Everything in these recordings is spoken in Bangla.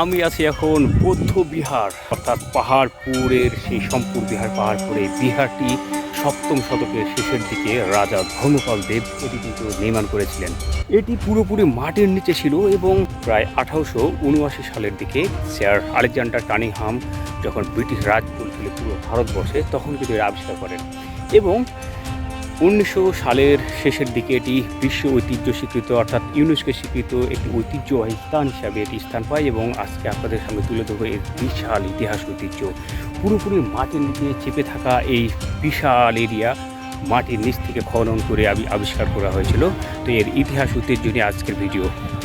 আমি আছি এখন বৌদ্ধ বিহার, অর্থাৎ পাহাড়পুরের সেই সম্পুর বিহার পাহাড়পুরে বিহারটি সপ্তম শতকের শেষের দিকে রাজা ধর্মপাল দেব এটি কিন্তু নির্মাণ করেছিলেন। এটি পুরোপুরি মাটির নিচে ছিল এবং প্রায় আঠারোশো উনআশি সালের দিকে স্যার আলেকজান্ডার কানিংহাম যখন ব্রিটিশ রাজ চলছিল পুরো ভারতবর্ষে, তখন কিন্তু এর আবিষ্কার করেন। এবং উনিশশো সালের শেষের দিকে এটি বিশ্ব ঐতিহ্য স্বীকৃত, অর্থাৎ ইউনেস্কো স্বীকৃত একটি ঐতিহ্যবাহী স্থান হিসাবে এটি স্থান পায় এবং আজকে আপনাদের সামনে তুলে ধরবো এর বিশাল ইতিহাস ঐতিহ্য। পুরোপুরি মাটির নিচে চেপে থাকা এই বিশাল এরিয়া মাটির নিচ থেকে খনন করে আবি, আবিষ্কার করা হয়েছিল। তো এর ইতিহাস ঐতিহ্য নিয়ে আজকের ভিডিও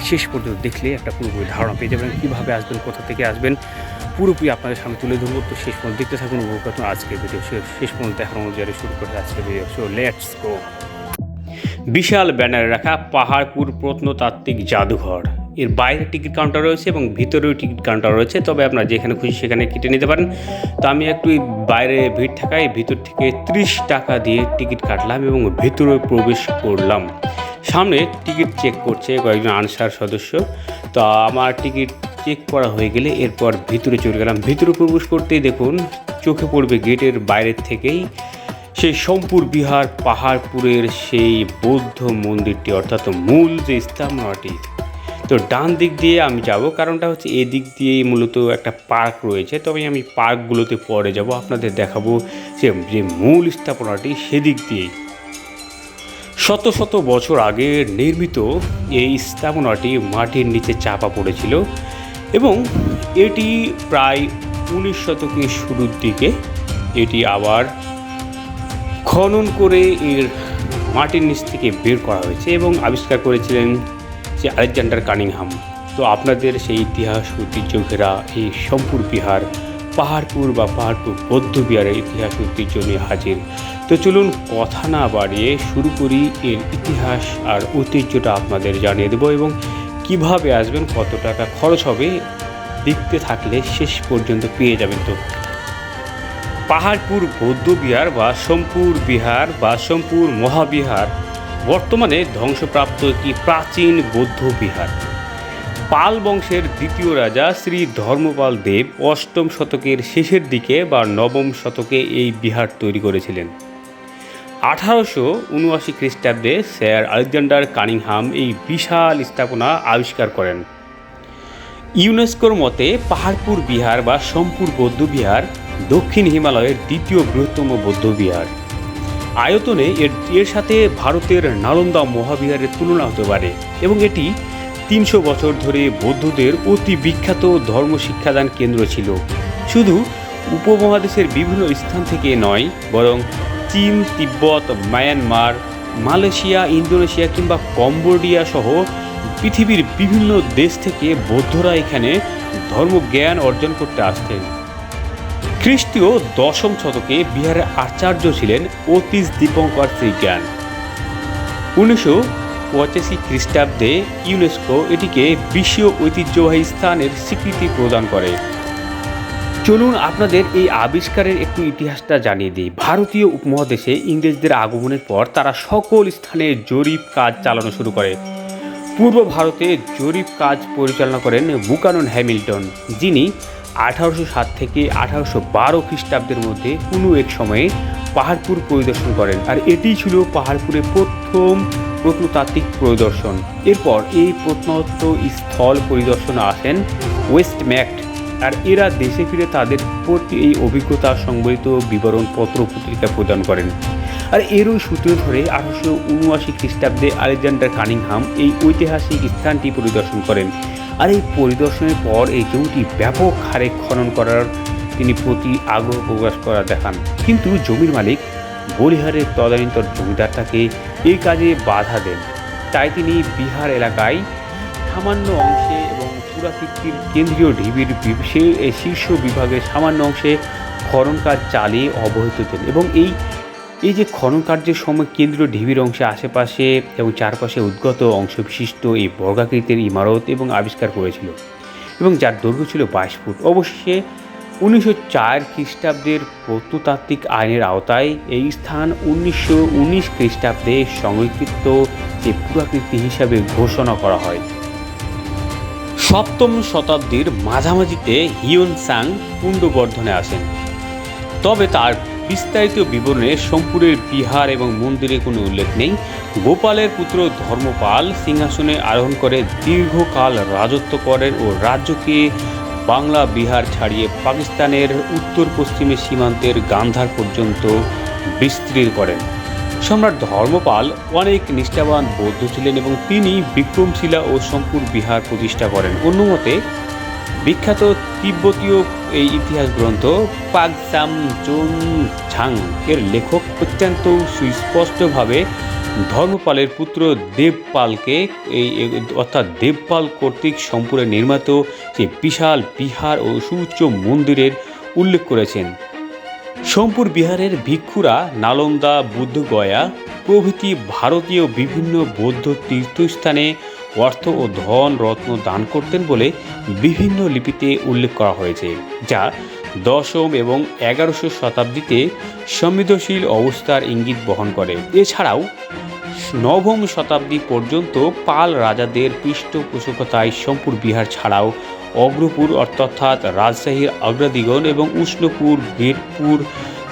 শেষ পর্যন্ত দেখলে একটা পুরোপুরি ধারণা পেয়ে যাবেন কীভাবে আসবেন, কোথা থেকে আসবেন। পুরোপুরি আপনাদের সামনে তুলে ধরবো। তো শেষ পর্যন্ত দেখতে থাকুন, উপভোগ করুন আজকের ভিডিও শেষ পর্যন্ত এখন অনুযায়ী শুরু করে আজকের ভিডিও সো লেটস গো বিশাল ব্যানারে রাখা পাহাড়পুর প্রত্নতাত্ত্বিক জাদুঘর। এর বাইরে টিকিট কাউন্টার রয়েছে এবং ভিতরেও টিকিট কাউন্টার রয়েছে। তবে আপনারা যেখানে খুশি সেখানে কেটে নিতে পারেন। তো আমি একটু বাইরে ভিড় থাকায় ভিতর থেকে ত্রিশ টাকা দিয়ে টিকিট কাটলাম এবং ভিতরে প্রবেশ করলাম। সামনে টিকিট চেক করছে কয়েকজন আনসার সদস্য। তো আমার টিকিট চেক করা হয়ে গেলে এরপর ভিতরে চলে গেলাম। ভিতরে প্রবেশ করতেই দেখুন, চোখে পড়বে গেটের বাইরের থেকেই সেই সম্পুর বিহার পাহাড়পুরের সেই বৌদ্ধ মন্দিরটি, অর্থাৎ মূল যে স্থাপনাটি। তো ডান দিক দিয়ে আমি যাব, কারণটা হচ্ছে এই দিক দিয়েই মূলত একটা পার্ক রয়েছে। তবে আমি পার্কগুলোতে পরে যাব, আপনাদের দেখাবো যে যে মূল স্থাপনাটি সেদিক দিয়েই। শত শত বছর আগে নির্মিত এই স্থাপনাটি মাটির নিচে চাপা পড়েছিল। এবং এটি প্রায় উনিশ শতকের শুরুর দিকে। এটি আবার খনন করে এর মাটির নিচ থেকে বের করা হয়েছে এবং আবিষ্কার করেছিলেন যে আলেকজান্ডার কানিংহাম। তো আপনাদের সেই ইতিহাস, ঐতিহ্য ঘেরা এই সম্পুর বিহার, পাহাড়পুর বা পাহাড়পুর বৌদ্ধ বিহারের ইতিহাস, ঐতিহ্য নিয়ে হাজির। তো চলুন কথা না বাড়িয়ে শুরু করি এর ইতিহাস আর ঐতিহ্যটা আপনাদের জানিয়ে দেবো এবং কীভাবে আসবেন, কত টাকা খরচ হবে, দেখতে থাকলে শেষ পর্যন্ত পেয়ে যাবেন তো। পাহাড়পুর, বৌদ্ধ বিহার বা সোমপুর বিহার বা সোমপুর মহাবিহার বর্তমানে ধ্বংসপ্রাপ্ত একটি প্রাচীন বৌদ্ধ বিহার। পাল বংশের দ্বিতীয় রাজা শ্রী ধর্মপাল দেব অষ্টম শতকের শেষের দিকে বা নবম শতকে এই বিহার তৈরি করেছিলেন। আঠারোশো উনআশি খ্রিস্টাব্দে স্যার আলেকজান্ডার কানিংহাম এই বিশাল স্থাপনা আবিষ্কার করেন। ইউনেস্কোর মতে পাহাড়পুর বিহার বা সোমপুর বৌদ্ধবিহার দক্ষিণ হিমালয়ের দ্বিতীয় বৃহত্তম বৌদ্ধবিহার আয়তনে এর এর সাথে ভারতের নালন্দা মহাবিহারের তুলনা হতে পারে এবং এটি তিনশো বছর ধরে বৌদ্ধদের অতি বিখ্যাত ধর্ম শিক্ষাদান কেন্দ্র ছিল। শুধু উপমহাদেশের বিভিন্ন স্থান থেকে নয়, বরং চীন, তিব্বত, মায়ানমার, মালয়েশিয়া, ইন্দোনেশিয়া কিংবা কম্বোডিয়া সহ পৃথিবীর বিভিন্ন দেশ থেকে বৌদ্ধরা এখানে ধর্মজ্ঞান অর্জন করতে আসতেন। খ্রিস্টীয় দশম শতকে বিহারের আচার্য ছিলেন অতীশ দীপঙ্কর শ্রীজ্ঞান। উনিশশো পঁচাশি খ্রিস্টাব্দে ইউনেস্কো এটিকে বিশ্ব ঐতিহ্যবাহী স্থানের স্বীকৃতি প্রদান করে। চলুন আপনাদের এই আবিষ্কারের একটু ইতিহাসটা জানিয়ে দিই। ভারতীয় উপমহাদেশে ইংরেজদের আগমনের পর তারা সকল স্থানে জরিপ কাজ চালানো শুরু করে। পূর্ব ভারতে জরিপ কাজ পরিচালনা করেন বুকানন হ্যামিল্টন, যিনি আঠারোশো সাত থেকে আঠারোশো বারো খ্রিস্টাব্দের মধ্যে কোনো এক সময়ে পাহাড়পুর পরিদর্শন করেন। আর এটিই ছিল পাহাড়পুরে প্রথম প্রত্নতাত্ত্বিক পরিদর্শন। এরপর এই প্রত্নত্ব স্থল পরিদর্শনে আসেন ওয়েস্ট ম্যাক্ট আর এরা দেশে ফিরে তাদের প্রতি এই অভিজ্ঞতা সংবলিত বিবরণ পত্র পত্রিকা প্রদান করেন। আর এরই সূত্র ধরে আঠারোশো উনআশি খ্রিস্টাব্দে আলেকজান্ডার কানিংহাম এই ঐতিহাসিক স্থানটি পরিদর্শন করেন। আর এই পরিদর্শনের পর এই জমিটি ব্যাপক হারে খনন করার তিনি প্রতি আগ্রহ প্রকাশ করা দেখান। কিন্তু জমির মালিক বলিহারের তদানীন্তর জমিদার তাকে এই কাজে বাধা দেন। তাই তিনি বিহার এলাকায় সামান্য অংশে এবং পুরাকীর্তির কেন্দ্রীয় ঢিবির শীর্ষ বিভাগের সামান্য অংশে খনন কাজ চালিয়ে অবহিত দেন এবং এই এই যে খনন কার্যের সময় কেন্দ্রীয় ঢিবির অংশে আশেপাশে এবং চারপাশে উদ্গত অংশ বিশিষ্ট এই বর্গাকৃতির ইমারত এবং আবিষ্কার করেছিল এবং যার দৈর্ঘ্য ছিল বাইশ ফুট। অবশেষে উনিশশো চার খ্রিস্টাব্দের প্রত্নতাত্ত্বিক আইনের আওতায় এই স্থান উনিশশো উনিশ খ্রিস্টাব্দে সংরক্ষিত যে পুরাকীর্তি হিসাবে ঘোষণা করা হয়। সপ্তম শতাব্দীর মাঝামাঝিতে হিউন সাং পুণ্ডবর্ধনে আসেন। তবে তার বিস্তারিত বিবরণে সোমপুরের বিহার এবং মন্দিরে কোনো উল্লেখ নেই। গোপালের পুত্র ধর্মপাল সিংহাসনে আরোহণ করে দীর্ঘকাল রাজত্ব করেন ও রাজ্যকে বাংলা বিহার ছাড়িয়ে পাকিস্তানের উত্তর পশ্চিমে সীমান্তের গান্ধার পর্যন্ত বিস্তৃত করেন। সম্রাট ধর্মপাল অনেক নিষ্ঠাবান বৌদ্ধ ছিলেন এবং তিনি বিক্রমশিলা ও সোমপুর বিহার প্রতিষ্ঠা করেন। অন্যমতে, বিখ্যাত তিব্বতীয় এই ইতিহাস গ্রন্থ পাগসাম জোন ঝাং এর লেখক অত্যন্ত সুস্পষ্টভাবে ধর্মপালের পুত্র দেবপালকে এই অর্থাৎ দেবপাল কর্তৃক সম্পূর্ণ নির্মিত যে বিশাল বিহার ও সুউচ্চ মন্দিরের উল্লেখ করেছেন। সোমপুর বিহারের ভিক্ষুরা নালন্দা, বুদ্ধগয়া প্রভৃতি ভারতীয় বিভিন্ন বৌদ্ধ তীর্থস্থানে অর্থ ও ধন রত্ন দান করতেন বলে বিভিন্ন লিপিতে উল্লেখ করা হয়েছে, যা দশম এবং এগারোশো শতাব্দীতে সমৃদ্ধশীল অবস্থার ইঙ্গিত বহন করে। এছাড়াও, নবম শতাব্দী পর্যন্ত পাল রাজাদের পৃষ্ঠপোষকতায় সোমপুর বিহার ছাড়াও অগ্রপুর অর্থাৎ রাজশাহীর আগ্রাদিগণ এবং উষ্ণপুর, বীরপুর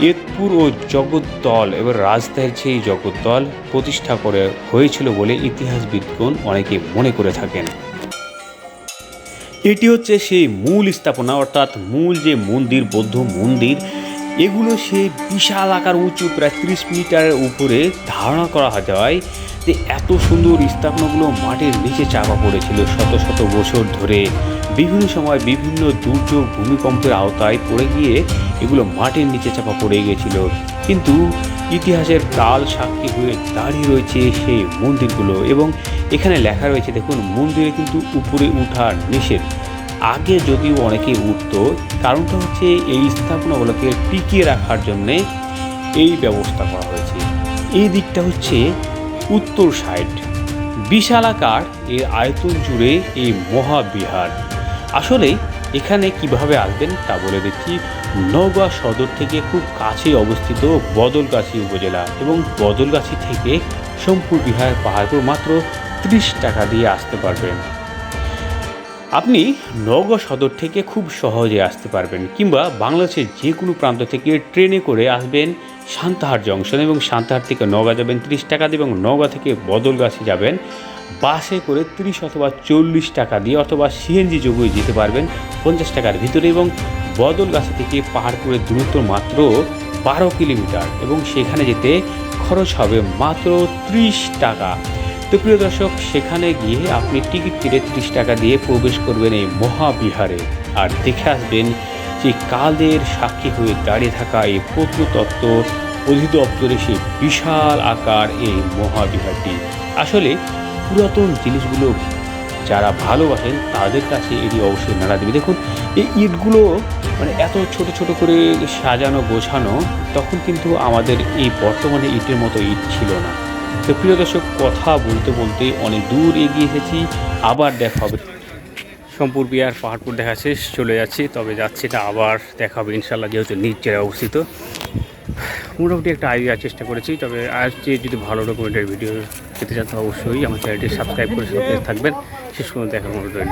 এতপুর ও জগদ্দল এবং রাজশাহীর সেই জগদ্দল প্রতিষ্ঠা করে হয়েছিল বলে ইতিহাসবিদগণ অনেকে মনে করে থাকেন। এটি হচ্ছে সেই মূল স্থাপনা, অর্থাৎ মূল যে মন্দির, বৌদ্ধ মন্দির, এগুলো সেই বিশাল আকার উঁচু, প্রায় ত্রিশ মিটারের উপরে ধারণা করা যায় যে এত সুন্দর স্থাপনাগুলো মাটির নিচে চাপা পড়েছিল শত শত বছর ধরে। বিভিন্ন সময় বিভিন্ন দুর্যোগ ভূমিকম্পের আওতায় পড়ে গিয়ে এগুলো মাটির নিচে চাপা পড়ে গিয়েছিল। কিন্তু ইতিহাসের কাল সাক্ষী হয়ে দাঁড়িয়ে রয়েছে সেই মন্দিরগুলো এবং এখানে লেখা রয়েছে, দেখুন, মন্দিরে কিন্তু উপরে উঠার নিষেধ। আগে যদিও অনেকে উঠত, কারণটা হচ্ছে এই স্থাপনাগুলোকে টিকিয়ে রাখার জন্যে এই ব্যবস্থা করা হয়েছে। এই দিকটা হচ্ছে উত্তর সাইড। বিশালাকার এর আয়তন জুড়ে এই মহাবিহার। আসলে এখানে কীভাবে আসবেন তা বলে দিচ্ছি। নওগাঁ সদর থেকে খুব কাছে অবস্থিত বদলগাছি উপজেলা এবং বদলগাছি থেকে সোমপুর, বিহার, পাহাড়পুর মাত্র ত্রিশ টাকা দিয়ে আসতে পারবেন। আপনি নওগাঁ সদর থেকে খুব সহজে আসতে পারবেন কিংবা বাংলাদেশের যে কোনো প্রান্ত থেকে ট্রেনে করে আসবেন সান্তাহার জংশন এবং সান্তাহার থেকে নওগাঁ যাবেন ত্রিশ টাকা দিয়ে এবং নওগাঁ থেকে বদলগাছি যাবেন বাসে করে তিরিশ অথবা চল্লিশ টাকা দিয়ে অথবা সিএনজি যোগে যেতে পারবেন পঞ্চাশ টাকার ভিতরে এবং বদলগাছি থেকে পাহাড়পুরের দূরত্ব মাত্র বারো কিলোমিটার এবং সেখানে যেতে খরচ হবে মাত্র ত্রিশ টাকা। তো প্রিয় দর্শক, সেখানে গিয়ে আপনি টিকিট কেটে ত্রিশ টাকা দিয়ে প্রবেশ করবেন এই মহাবিহারে। আর দেখে আসবেন যে কালের সাক্ষী হয়ে দাঁড়িয়ে থাকা এই প্রত্নতত্ত্ব অধিদপ্তরে সেই বিশাল আকার এই মহাবিহারটি। আসলে পুরাতন জিনিসগুলো যারা ভালোবাসেন, তাদের কাছে এটি অবশ্যই নাড়া দেবে। দেখুন, এই ইটগুলো মানে এত ছোট ছোট করে সাজানো, গোছানো, তখন কিন্তু আমাদের এই বর্তমানে ইটের মতো ইট ছিল না। তো প্রিয় দর্শক, কথা বলতে বলতে অনেক দূর এগিয়ে এসেছি, আবার দেখা হবে। সম্পুর বিহার পাহাড়পুর দেখা শেষ চলে যাচ্ছি, তবে যাচ্ছি না, আবার দেখা হবে। ইনশাল্লাহ যেহেতু জেলায় অবস্থিত মোটামুটি একটা আইডিয়া চেষ্টা করেছি, তবে আর যে যদি ভালো ডকুমেন্টের ভিডিও পেতে চান অবশ্যই আমার চ্যানেলটি সাবস্ক্রাইব করে থাকবেন। শেষ পর্যন্ত দেখার মনে রইল।